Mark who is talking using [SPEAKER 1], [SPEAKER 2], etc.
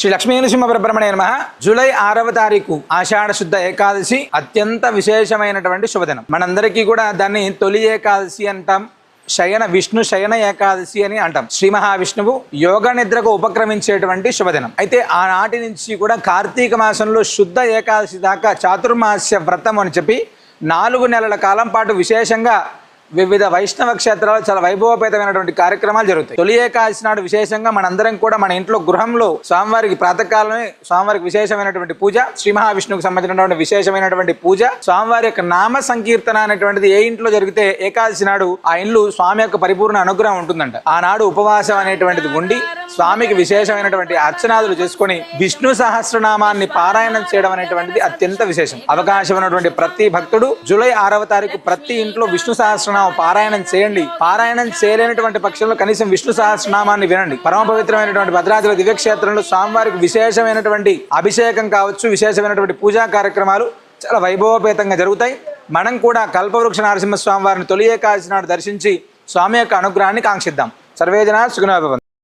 [SPEAKER 1] శ్రీ లక్ష్మీ నరసింహ పరబ్రహ్మణ్య నమ. జూలై ఆరవ తారీఖు ఆషాఢ శుద్ధ ఏకాదశి అత్యంత విశేషమైనటువంటి శుభదినం. మనందరికీ కూడా దాన్ని తొలి ఏకాదశి అంటాం శయన విష్ణు శయన ఏకాదశి అని అంటాం. శ్రీ మహావిష్ణువు యోగ నిద్రకు ఉపక్రమించేటువంటి శుభదినం. అయితే ఆనాటి నుంచి కూడా కార్తీక మాసంలో శుద్ధ ఏకాదశి దాకా చాతుర్మాస్య వ్రతం అని చెప్పి నాలుగు నెలల కాలం పాటు విశేషంగా వివిధ వైష్ణవ క్షేత్రాలు చాలా వైభవపేతమైనటువంటి కార్యక్రమాలు జరుగుతాయి. తొలి ఏకాదశి నాడు విశేషంగా మనందరం కూడా మన ఇంట్లో గృహంలో స్వామివారికి ప్రాతకాలమే స్వామివారికి విశేషమైనటువంటి పూజ శ్రీ మహావిష్ణువుకి సంబంధించినటువంటి విశేషమైనటువంటి పూజ స్వామివారి యొక్క నామ సంకీర్తన అనేటువంటిది ఏ ఇంట్లో జరిగితే ఏకాదశి నాడు ఆ ఇండ్లు స్వామి యొక్క పరిపూర్ణ అనుగ్రహం ఉంటుందంట. ఆనాడు ఉపవాసం అనేటువంటిది ఉండి స్వామికి విశేషమైనటువంటి అర్చనాదులు చేసుకొని విష్ణు సహస్రనామాన్ని పారాయణం చేయడం అనేటువంటిది అత్యంత విశేషం. అవకాశం ఉన్నటువంటి ప్రతి భక్తుడు జూలై ఆరవ తారీఖు ప్రతి ఇంట్లో విష్ణు సహస్రనామం పారాయణం చేయండి. పారాయణం చేయలేనటువంటి పక్షంలో కనీసం విష్ణు సహస్రనామాన్ని వినండి. పరమ పవిత్రమైనటువంటి భద్రాచల దివ్యక్షేత్రంలో స్వామివారికి విశేషమైనటువంటి అభిషేకం కావచ్చు విశేషమైనటువంటి పూజా కార్యక్రమాలు చాలా వైభవపేతంగా జరుగుతాయి. మనం కూడా కల్పవృక్ష నరసింహస్వామి వారిని తొలి ఏకాదశి నాడు దర్శించి స్వామి యొక్క అనుగ్రహాన్ని కాంక్షిద్దాం. సర్వేజన సుగుణభవంతు